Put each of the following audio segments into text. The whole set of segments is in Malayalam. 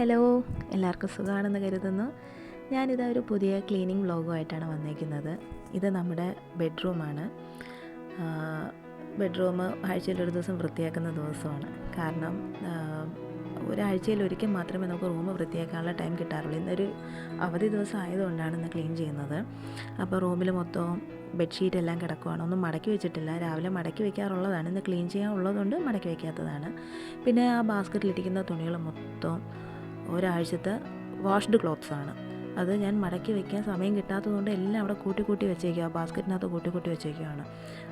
ഹലോ എല്ലാവർക്കും സുഖമാണെന്ന് കരുതുന്നു. ഞാനിതാ ഒരു പുതിയ ക്ലീനിങ് വ്ലോഗുമായിട്ടാണ് വന്നേക്കുന്നത്. ഇത് നമ്മുടെ ബെഡ്റൂമാണ്. ബെഡ്റൂം ആഴ്ചയിലൊരു ദിവസം വൃത്തിയാക്കുന്ന ദിവസമാണ്. കാരണം ഒരാഴ്ചയിൽ ഒരിക്കൽ മാത്രമേ നമുക്ക് റൂം വൃത്തിയാക്കാനുള്ള ടൈം കിട്ടാറുള്ളൂ. ഇന്നൊരു അവധി ദിവസം ആയതുകൊണ്ടാണ് ഇന്ന് ക്ലീൻ ചെയ്യുന്നത്. അപ്പോൾ റൂമിൽ മൊത്തം ബെഡ്ഷീറ്റ് എല്ലാം കിടക്കുവാണ്. ഒന്നും മടക്കി വെച്ചിട്ടില്ല. രാവിലെ മടക്കി വെക്കാറുള്ളതാണ്. ഇന്ന് ക്ലീൻ ചെയ്യാൻ ഉള്ളതുകൊണ്ട് മടക്കി വെക്കാത്തതാണ്. പിന്നെ ആ ബാസ്ക്കറ്റിലിരിക്കുന്ന തുണികൾ മൊത്തം ഒരാഴ്ചത്തെ വാഷ്ഡ് ക്ലോത്ത്സാണ് അത് ഞാൻ മടക്കി വെക്കാൻ സമയം കിട്ടാത്തതുകൊണ്ട് എല്ലാം അവിടെ കൂട്ടി കൂട്ടി വെച്ചേക്കുക ബാസ്ക്കറ്റിനകത്ത് കൂട്ടി കൂട്ടി വെച്ചേക്കുകയാണ്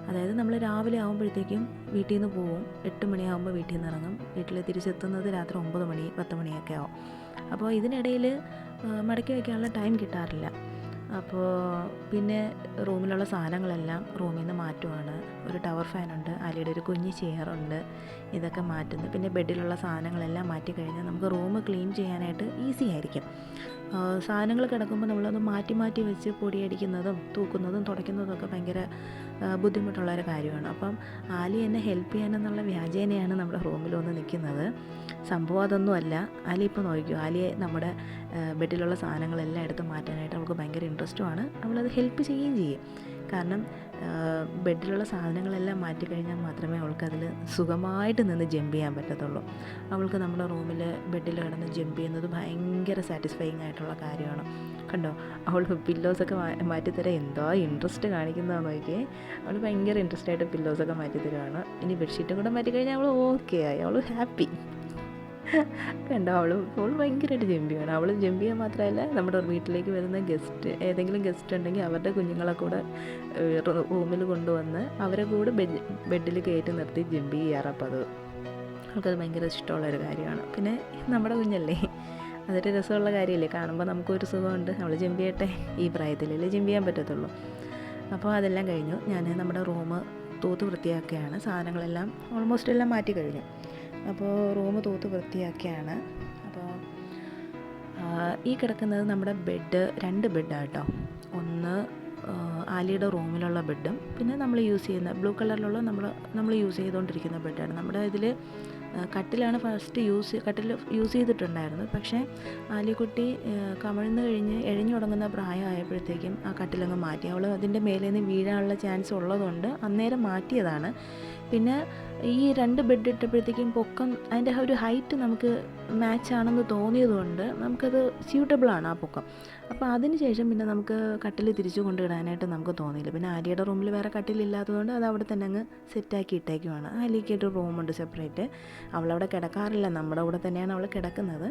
അതായത് നമ്മൾ രാവിലെ ആകുമ്പോഴത്തേക്കും വീട്ടിൽ നിന്ന് പോവും. എട്ട് മണിയാകുമ്പോൾ വീട്ടിൽ നിന്ന് ഇറങ്ങും. വീട്ടിൽ തിരിച്ചെത്തുന്നത് രാത്രി ഒമ്പത് മണി പത്ത് മണിയൊക്കെ ആവും. അപ്പോൾ ഇതിനിടയിൽ മടക്കി വയ്ക്കാനുള്ള ടൈം കിട്ടാറില്ല. അപ്പോൾ പിന്നെ റൂമിലുള്ള സാധനങ്ങളെല്ലാം റൂമിൽ നിന്ന് മാറ്റുവാണ്. ഒരു ടവർ ഫാനുണ്ട് അലിയുടെ ഒരു കുഞ്ഞ് ചെയറുണ്ട് ഇതൊക്കെ മാറ്റുന്നു. പിന്നെ ബെഡിലുള്ള സാധനങ്ങളെല്ലാം മാറ്റി കഴിഞ്ഞാൽ നമുക്ക് റൂം ക്ലീൻ ചെയ്യാനായിട്ട് ഈസി ആയിരിക്കും. സാധനങ്ങൾ കിടക്കുമ്പോൾ നമ്മളത് മാറ്റി മാറ്റി വെച്ച് പൊടിയടിക്കുന്നതും തൂക്കുന്നതും തുടയ്ക്കുന്നതും ഒക്കെ ഭയങ്കര ബുദ്ധിമുട്ടുള്ള ഒരു കാര്യമാണ്. അപ്പം ആലി എന്നെ ഹെൽപ്പ് ചെയ്യാനെന്നുള്ള വ്യാജേനയാണ് നമ്മുടെ റൂമിൽ വന്ന് നിൽക്കുന്നത് സംഭവം അതൊന്നുമല്ല ആലി ഇപ്പോൾ നോക്കിക്കോ ആലിയെ നമ്മുടെ ബെഡിലുള്ള സാധനങ്ങളെല്ലാം എടുത്ത് മാറ്റാനായിട്ട് അവൾക്ക് ഭയങ്കര ഇൻട്രസ്റ്റുമാണ് അവളത് ഹെൽപ്പ് ചെയ്യുകയും ചെയ്യും. കാരണം ബെഡിലുള്ള സാധനങ്ങളെല്ലാം മാറ്റി കഴിഞ്ഞാൽ മാത്രമേ അവൾക്കതിൽ സുഖമായിട്ട് നിന്ന് ജമ്പ് ചെയ്യാൻ പറ്റത്തുള്ളൂ. അവൾക്ക് നമ്മുടെ റൂമിൽ ബെഡിൽ കിടന്ന് ജമ്പ് ചെയ്യുന്നത് ഭയങ്കര സാറ്റിസ്ഫൈങ് ആയിട്ടുള്ള കാര്യമാണ്. കണ്ടോ? അവൾ പില്ലോസൊക്കെ മാറ്റിത്തരാൻ എന്തോ ഇൻട്രസ്റ്റ് കാണിക്കുന്നതാണെന്ന് നോക്കിയേ. അവൾ ഭയങ്കര ഇൻട്രസ്റ്റ് ആയിട്ട് പില്ലോസൊക്കെ മാറ്റി തരുവാണ് ഇനി ബെഡ്ഷീറ്റും കൂടെ മാറ്റി കഴിഞ്ഞാൽ അവൾ ഓക്കെ ആയി. അവൾ ഹാപ്പി കണ്ടോ അവൾ അവൾ ഭയങ്കരമായിട്ട് ജമ്പിയാണ് അവൾ ജമ്പ് ചെയ്യാൻ മാത്രമല്ല നമ്മുടെ വീട്ടിലേക്ക് വരുന്ന ഗസ്റ്റ് ഏതെങ്കിലും ഗസ്റ്റ് ഉണ്ടെങ്കിൽ അവരുടെ കുഞ്ഞുങ്ങളെ കൂടെ റൂമിൽ കൊണ്ടുവന്ന് അവരെ കൂടെ ബെഡ് ബെഡിൽ കയറ്റി നിർത്തി ജമ്പി ചെയ്യാറ്. അപ്പോൾ അത് അവൾക്കത് ഭയങ്കര ഇഷ്ടമുള്ളൊരു കാര്യമാണ്. പിന്നെ നമ്മുടെ കുഞ്ഞല്ലേ അതൊരു രസമുള്ള കാര്യമല്ലേ. കാണുമ്പോൾ നമുക്കൊരു സുഖമുണ്ട്. അവൾ ജമ്പിയട്ടെ ഈ പ്രായത്തിലല്ലേ ജമ്പിയാൻ പറ്റത്തുള്ളൂ. അപ്പോൾ അതെല്ലാം കഴിഞ്ഞു. ഞാൻ നമ്മുടെ റൂം തൂത്ത് വൃത്തിയാക്കുകയാണ്. സാധനങ്ങളെല്ലാം ഓൾമോസ്റ്റ് എല്ലാം മാറ്റി കഴിഞ്ഞു. അപ്പോൾ റൂം തൂത്ത് വൃത്തിയാക്കിയാണ്. അപ്പോൾ ഈ കിടക്കുന്നത് നമ്മുടെ ബെഡ് രണ്ട് ബെഡാണ് കേട്ടോ ഒന്ന് ആലിയുടെ റൂമിലുള്ള ബെഡും പിന്നെ നമ്മൾ യൂസ് ചെയ്യുന്ന ബ്ലൂ കളറിലുള്ള നമ്മൾ നമ്മൾ യൂസ് ചെയ്തുകൊണ്ടിരിക്കുന്ന ബെഡാണ്. നമ്മുടെ ഇതിൽ കട്ടിലാണ് ഫസ്റ്റ് യൂസ് കട്ടിൽ യൂസ് ചെയ്തിട്ടുണ്ടായിരുന്നു പക്ഷേ ആലിക്കുട്ടി കമഴ്ന്നു കഴിഞ്ഞ് എഴിഞ്ഞു തുടങ്ങുന്ന പ്രായമായപ്പോഴത്തേക്കും ആ കട്ടിലങ്ങ് മാറ്റി. അവൾ അതിന്റെ മേലേന്ന് വീഴാനുള്ള ചാൻസ് ഉള്ളതുകൊണ്ട് അന്നേരം മാറ്റിയതാണ്. പിന്നെ ഈ രണ്ട് ബെഡ് ഇട്ടപ്പോഴത്തേക്കും പൊക്കം അതിന്റെ ഒരു ഹൈറ്റ് നമുക്ക് മാച്ച് ആണെന്ന് തോന്നിയതുകൊണ്ട് നമുക്കത് സ്യൂട്ടബിൾ ആണ് ആ പൊക്കം. അപ്പോൾ അതിന് ശേഷം പിന്നെ നമുക്ക് കട്ടിൽ തിരിച്ചു കൊണ്ടിടാനായിട്ട് നമുക്ക് തോന്നിയില്ല. പിന്നെ ആലിയുടെ റൂമിൽ വേറെ കട്ടിലില്ലാത്തതുകൊണ്ട് അത് അവിടെ തന്നെ അങ്ങ് സെറ്റാക്കി ഇട്ടേക്കുവാണ്. ആലിക്കൊരു റൂമുണ്ട് സെപ്പറേറ്റ് അവളവിടെ കിടക്കാറില്ല. നമ്മുടെ കൂടെ തന്നെയാണ് അവൾ കിടക്കുന്നത്.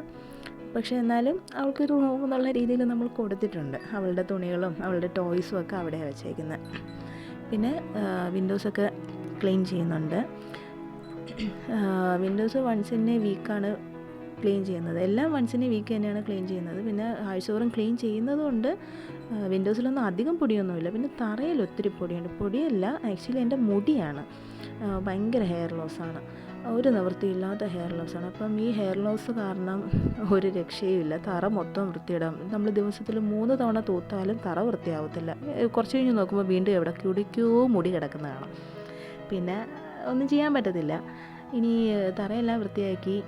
പക്ഷേ എന്നാലും അവൾക്കൊരു റൂം എന്നുള്ള രീതിയിൽ നമ്മൾ കൊടുത്തിട്ടുണ്ട്. അവളുടെ തുണികളും അവളുടെ ടോയ്സും ഒക്കെ അവിടെ വെച്ചേക്കുന്നത് പിന്നെ വിൻഡോസൊക്കെ ക്ലീൻ ചെയ്യുന്നുണ്ട്. വിൻഡോസ് വൺസ് ഇൻ എ വീക്കാണ് ക്ലീൻ ചെയ്യുന്നത്. എല്ലാം വൺസ് ഇൻ എ വീക്ക് തന്നെയാണ് ക്ലീൻ ചെയ്യുന്നത്. പിന്നെ ആഴ്ചതോറും ക്ലീൻ ചെയ്യുന്നതുകൊണ്ട് വിൻഡോസിലൊന്നും അധികം പൊടിയൊന്നുമില്ല. പിന്നെ തറയിൽ ഒത്തിരി പൊടിയുണ്ട്. പൊടിയല്ല ആക്ച്വലി എന്റെ മുടിയാണ്. ഭയങ്കര ഹെയർ ലോസാണ് ഒരു നിവൃത്തിയില്ലാത്ത ഹെയർ ലോസാണ് അപ്പം ഈ ഹെയർ ലോസ് കാരണം ഒരു രക്ഷയുമില്ല. തറ മൊത്തം വൃത്തിയിടാം. നമ്മൾ ദിവസത്തിൽ മൂന്ന് തവണ തൂത്താലും തറ വൃത്തിയാവത്തില്ല. കുറച്ച് കഴിഞ്ഞ് നോക്കുമ്പോൾ വീണ്ടും എവിടെ കുടിക്കോ മുടി കിടക്കുന്ന കാണാം പിന്നെ ഒന്നും ചെയ്യാൻ പറ്റത്തില്ല. ഇനി തറയെല്ലാം വൃത്തിയാക്കി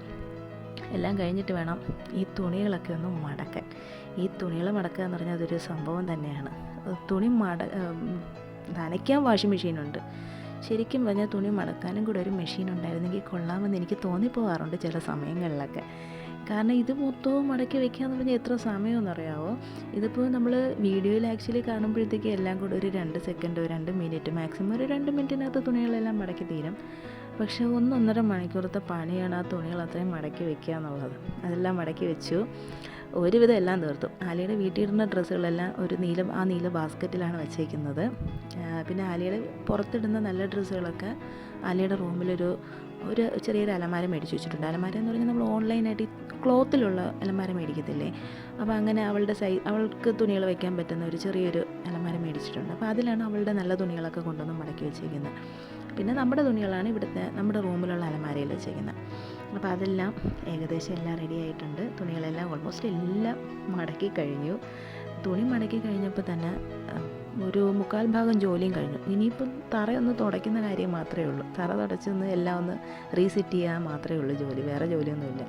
എല്ലാം കഴിഞ്ഞിട്ട് വേണം ഈ തുണികളൊക്കെ ഒന്ന് മടക്കാൻ. ഈ തുണികൾ മടക്കുക എന്ന് പറഞ്ഞാൽ അതൊരു സംഭവം തന്നെയാണ്. തുണി മട നനയ്ക്കാൻ വാഷിംഗ് മെഷീനുണ്ട്. ശരിക്കും പറഞ്ഞാൽ തുണി മടക്കാനും കൂടെ ഒരു മെഷീൻ ഉണ്ടായിരുന്നെങ്കിൽ കൊള്ളാമെന്ന് എനിക്ക് തോന്നിപ്പോവാറുണ്ട് ചില സമയങ്ങളിലൊക്കെ. കാരണം ഇത് മൊത്തവും മടക്കി വെക്കാന്ന് പറഞ്ഞാൽ എത്ര സമയമെന്ന് അറിയാവോ ഇതിപ്പോൾ നമ്മൾ വീഡിയോയിൽ ആക്ച്വലി കാണുമ്പോഴത്തേക്ക് എല്ലാം കൂടെ ഒരു രണ്ട് സെക്കൻഡോ രണ്ട് മിനിറ്റ് മാക്സിമം ഒരു രണ്ട് മിനിറ്റിനകത്ത് തുണികളെല്ലാം മടക്കി തീരും. പക്ഷേ ഒന്നൊന്നര മണിക്കൂറത്തെ പണിയാണ് ആ തുണികൾ അത്രയും മടക്കി വെക്കുക എന്നുള്ളത്. അതെല്ലാം മടക്കി വെച്ചു. ഒരുവിധം എല്ലാം തീർത്തു. ആലിയുടെ വീട്ടിലിടുന്ന ഡ്രസ്സുകളെല്ലാം ഒരു നീല ആ നീല ബാസ്ക്കറ്റിലാണ് വെച്ചേക്കുന്നത്. പിന്നെ ആലിയുടെ പുറത്തിടുന്ന നല്ല ഡ്രസ്സുകളൊക്കെ ആലിയുടെ റൂമിലൊരു ഒരു ചെറിയൊരു അലമാര മേടിച്ച് വെച്ചിട്ടുണ്ട്. അലമാര എന്ന് പറഞ്ഞാൽ നമ്മൾ ഓൺലൈനായിട്ട് ക്ലോത്തിലുള്ള അലമാര മേടിക്കത്തില്ലേ? അപ്പോൾ അങ്ങനെ അവളുടെ സൈ അവൾക്ക് തുണികൾ വയ്ക്കാൻ പറ്റുന്ന ഒരു ചെറിയൊരു അലമാര മേടിച്ചിട്ടുണ്ട്. അപ്പോൾ അതിലാണ് അവളുടെ നല്ല തുണികളൊക്കെ കൊണ്ടുവന്ന് മടക്കി വെച്ചേക്കുന്നത്. പിന്നെ നമ്മുടെ തുണികളാണ് ഇവിടുത്തെ നമ്മുടെ റൂമിലുള്ള അലമാരയിൽ വെച്ചേക്കുന്നത്. അപ്പോൾ അതെല്ലാം ഏകദേശം എല്ലാം റെഡി ആയിട്ടുണ്ട്. തുണികളെല്ലാം ഓൾമോസ്റ്റ് എല്ലാം മടക്കി കഴിഞ്ഞു. തുണി മടക്കി കഴിഞ്ഞപ്പോൾ തന്നെ ഒരു മുക്കാൽ ഭാഗം ജോലിയും കഴിഞ്ഞു. ഇനിയിപ്പം തറയൊന്ന് തുടയ്ക്കുന്ന കാര്യം മാത്രമേ ഉള്ളൂ. തറ തുടച്ചൊന്ന് എല്ലാം ഒന്ന് റീസെറ്റ് ചെയ്യാൻ മാത്രമേ ഉള്ളൂ ജോലി. വേറെ ജോലിയൊന്നുമില്ല.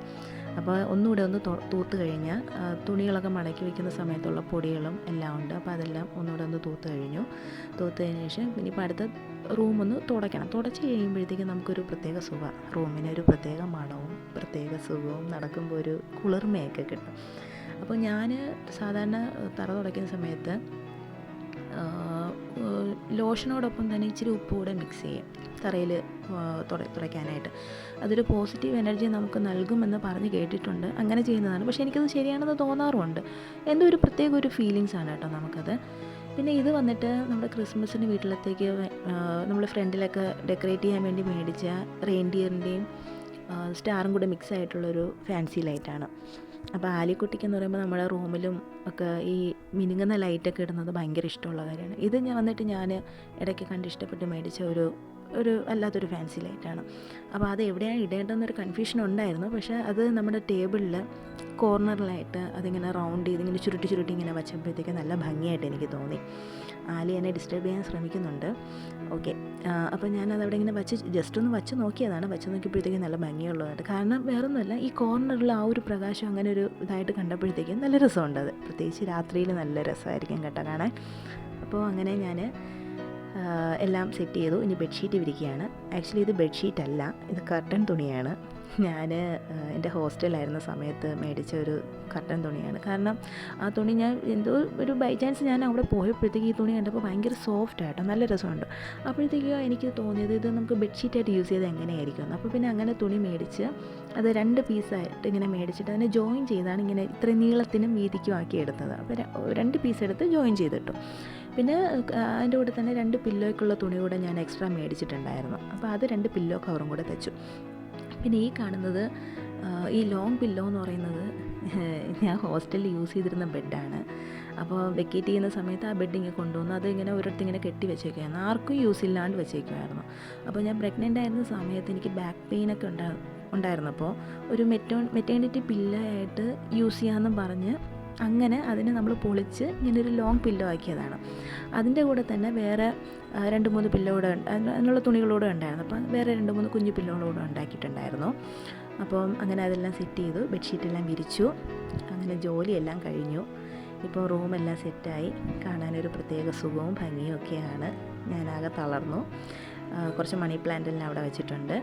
അപ്പോൾ ഒന്നുകൂടെ ഒന്ന് തൂത്ത് കഴിഞ്ഞാൽ തുണികളൊക്കെ മടക്കി വെക്കുന്ന സമയത്തുള്ള പൊടികളും എല്ലാം ഉണ്ട്. അപ്പോൾ അതെല്ലാം ഒന്നുകൂടെ ഒന്ന് തൂത്ത് കഴിഞ്ഞു. തൂത്തതിന് ശേഷം ഇനിയിപ്പോൾ അടുത്ത റൂമൊന്ന് തുടയ്ക്കണം. തുടച്ച് കഴിയുമ്പോഴത്തേക്കും നമുക്കൊരു പ്രത്യേക സുഖ. റൂമിന് ഒരു പ്രത്യേക മണവും പ്രത്യേക സുഖവും നടക്കുമ്പോൾ ഒരു കുളിർമയൊക്കെ കിട്ടും. അപ്പോൾ ഞാൻ സാധാരണ തറ തുടയ്ക്കുന്ന സമയത്ത് ലോഷനോടൊപ്പം തന്നെ ഇച്ചിരി ഉപ്പ് കൂടെ മിക്സ് ചെയ്യും തറയിൽ തുടയ്ക്കാനായിട്ട്. അതൊരു പോസിറ്റീവ് എനർജി നമുക്ക് നൽകുമെന്ന് പറഞ്ഞ് കേട്ടിട്ടുണ്ട്. അങ്ങനെ ചെയ്യുന്നതാണ്. പക്ഷേ എനിക്കത് ശരിയാണെന്ന് തോന്നാറുമുണ്ട്. എന്തോ ഒരു പ്രത്യേക ഒരു ഫീലിങ്സ് ആണ് കേട്ടോ നമുക്കത്. പിന്നെ ഇത് വന്നിട്ട് നമ്മുടെ ക്രിസ്മസിന് വീട്ടിലത്തേക്ക് നമ്മൾ ഫ്രണ്ടിലൊക്കെ ഡെക്കറേറ്റ് ചെയ്യാൻ വേണ്ടി മേടിച്ച റെയിൻഡിയറിന്റെയും സ്റ്റാറും കൂടെ മിക്സ് ആയിട്ടുള്ളൊരു ഫാൻസി ലൈറ്റാണ് അപ്പോൾ ആലിക്കുട്ടിക്ക് എന്ന് പറയുമ്പോൾ നമ്മുടെ റൂമിലും ഒക്കെ ഈ മിനുങ്ങുന്ന ലൈറ്റൊക്കെ ഇടുന്നത് ഭയങ്കര ഇഷ്ടമുള്ള കാര്യമാണ്. ഇത് ഞാൻ വന്നിട്ട് ഞാൻ ഇടയ്ക്ക് കണ്ട് ഇഷ്ടപ്പെട്ട് മേടിച്ച ഒരു ഒരു അല്ലാത്തൊരു ഫാൻസി ലൈറ്റാണ് അപ്പോൾ അത് എവിടെയാണ് ഇടേണ്ടതെന്നൊരു കൺഫ്യൂഷൻ ഉണ്ടായിരുന്നു. പക്ഷേ അത് നമ്മുടെ ടേബിളിൽ കോർണറിലായിട്ട് അതിങ്ങനെ റൗണ്ട് ചെയ്ത് ഇങ്ങനെ ചുരുട്ടി ചുരുട്ടി ഇങ്ങനെ വച്ചപ്പോഴത്തേക്ക് നല്ല ഭംഗിയായിട്ട് എനിക്ക് തോന്നി. ആലി എന്നെ ഡിസ്റ്റർബ് ചെയ്യാൻ ശ്രമിക്കുന്നുണ്ട്. ഓക്കെ അപ്പോൾ ഞാനത് അവിടെ ഇങ്ങനെ വച്ച് ജസ്റ്റ് ഒന്ന് വച്ച് നോക്കിയതാണ്. വച്ച് നോക്കിയപ്പോഴത്തേക്കും നല്ല ഭംഗിയുള്ളതായിട്ട്. കാരണം വേറൊന്നുമല്ല ഈ കോർണറിൽ ആ ഒരു പ്രകാശം അങ്ങനെ ഒരു ഇതായിട്ട് കണ്ടപ്പോഴത്തേക്കും നല്ല രസമുണ്ട് അത്. പ്രത്യേകിച്ച് രാത്രിയിൽ നല്ല രസമായിരിക്കും കേട്ടോ കാണാൻ. അപ്പോൾ അങ്ങനെ ഞാൻ എല്ലാം സെറ്റ് ചെയ്തു. ഇനി ബെഡ്ഷീറ്റ് വിരിക്കുകയാണ് ആക്ച്വലി ഇത് ബെഡ്ഷീറ്റ് അല്ല. ഇത് കർട്ടൻ തുണിയാണ്. ഞാൻ എന്റെ ഹോസ്റ്റലായിരുന്ന സമയത്ത് മേടിച്ച ഒരു കട്ടൻ തുണിയാണ്. കാരണം ആ തുണി ഞാൻ എന്തോ ഒരു ബൈ ചാൻസ് ഞാൻ അവിടെ പോയപ്പോഴത്തേക്ക് ഈ തുണി കണ്ടപ്പോൾ ഭയങ്കര സോഫ്റ്റ് ആയിട്ടോ നല്ല രസമുണ്ട്. അപ്പോഴത്തേക്കോ എനിക്ക് തോന്നിയത് ഇത് നമുക്ക് ബെഡ്ഷീറ്റായിട്ട് യൂസ് ചെയ്ത് എങ്ങനെയായിരിക്കും അപ്പോൾ പിന്നെ അങ്ങനെ തുണി മേടിച്ച് അത് രണ്ട് പീസായിട്ട് ഇങ്ങനെ മേടിച്ചിട്ട് അതിനെ ജോയിൻ ചെയ്താണ് ഇങ്ങനെ ഇത്ര നീളത്തിനും വീതിക്കും ആക്കി എടുത്തത്. അപ്പോൾ രണ്ട് പീസ് എടുത്ത് ജോയിൻ ചെയ്തിട്ടു. പിന്നെ അതിന്റെ കൂടെ തന്നെ രണ്ട് പില്ലോയ്ക്കുള്ള തുണി കൂടെ ഞാൻ എക്സ്ട്രാ മേടിച്ചിട്ടുണ്ടായിരുന്നു. അപ്പോൾ അത് രണ്ട് പില്ലോ കവറും കൂടെ തെച്ചു. പിന്നെ ഈ കാണുന്നത് ഈ ലോങ് പില്ലോ എന്ന് പറയുന്നത് ഞാൻ ഹോസ്റ്റലിൽ യൂസ് ചെയ്തിരുന്ന ബെഡാണ് അപ്പോൾ വെക്കേറ്റ് ചെയ്യുന്ന സമയത്ത് ആ ബെഡ് ഇങ്ങനെ കൊണ്ടുവന്നു അത് ഇങ്ങനെ ഒരിടത്ത് ഇങ്ങനെ കെട്ടി വെച്ചേക്കുമായിരുന്നു ആർക്കും യൂസ് ഇല്ലാണ്ട് വെച്ചേക്കുമായിരുന്നു അപ്പോൾ ഞാൻ പ്രഗ്നന്റ് ആയിരുന്ന സമയത്ത് എനിക്ക് ബാക്ക് പെയിനൊക്കെ ഉണ്ടാ ഉണ്ടായിരുന്നപ്പോൾ ഒരു മെറ്റോ മെറ്റേണിറ്റി പില്ലായിട്ട് യൂസ് ചെയ്യാമെന്നും പറഞ്ഞ് അങ്ങനെ അതിനെ നമ്മൾ പൊളിച്ച് ഇങ്ങനെ ഒരു ലോങ് പില്ലോ ആക്കിയതാണ്. അതിന്റെ കൂടെ തന്നെ വേറെ രണ്ട് മൂന്ന് പില്ലോ കൂടെ അതിനുള്ള തുണികളൂടെ ഉണ്ടായിരുന്നു. അപ്പം വേറെ രണ്ട് മൂന്ന് കുഞ്ഞു പില്ലോകളൂടെ ഉണ്ടാക്കിയിട്ടുണ്ടായിരുന്നു. അപ്പം അങ്ങനെ അതെല്ലാം സെറ്റ് ചെയ്തു ബെഡ്ഷീറ്റെല്ലാം വിരിച്ചു അങ്ങനെ ജോലിയെല്ലാം കഴിഞ്ഞു. ഇപ്പോൾ റൂമെല്ലാം സെറ്റായി കാണാനൊരു പ്രത്യേക സുഖവും ഭംഗിയും ഒക്കെയാണ്. ഞാനാകെ തളർന്നു. കുറച്ച് മണി പ്ലാന്റ് എല്ലാം അവിടെ വെച്ചിട്ടുണ്ട്.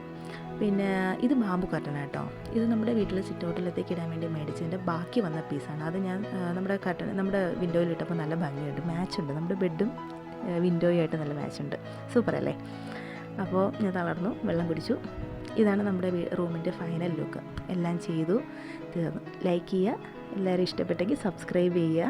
പിന്നെ ഇത് ബാമ്പു കർട്ടൻ കേട്ടോ. ഇത് നമ്മുടെ വീട്ടിലെ സിറ്റൗട്ടിലത്തേക്ക് ഇടാൻ വേണ്ടി മേടിച്ചതിന്റെ ബാക്കി വന്ന പീസാണ്. അത് ഞാൻ നമ്മുടെ കർട്ടൻ നമ്മുടെ വിൻഡോയിൽ ഇട്ടപ്പോൾ നല്ല ഭംഗിയുണ്ട്. മാച്ച് ഉണ്ട്. നമ്മുടെ ബെഡും വിൻഡോയുമായിട്ട് നല്ല മാച്ച് ഉണ്ട്. സൂപ്പർ അല്ലേ? അപ്പോൾ ഞാൻ തളർന്നു വെള്ളം കുടിച്ചു. ഇതാണ് നമ്മുടെ റൂമിന്റെ ഫൈനൽ ലുക്ക് എല്ലാം ചെയ്തു തീർന്നു. ലൈക്ക് ചെയ്യുക. എല്ലാവരും ഇഷ്ടപ്പെട്ടെങ്കിൽ സബ്സ്ക്രൈബ് ചെയ്യുക.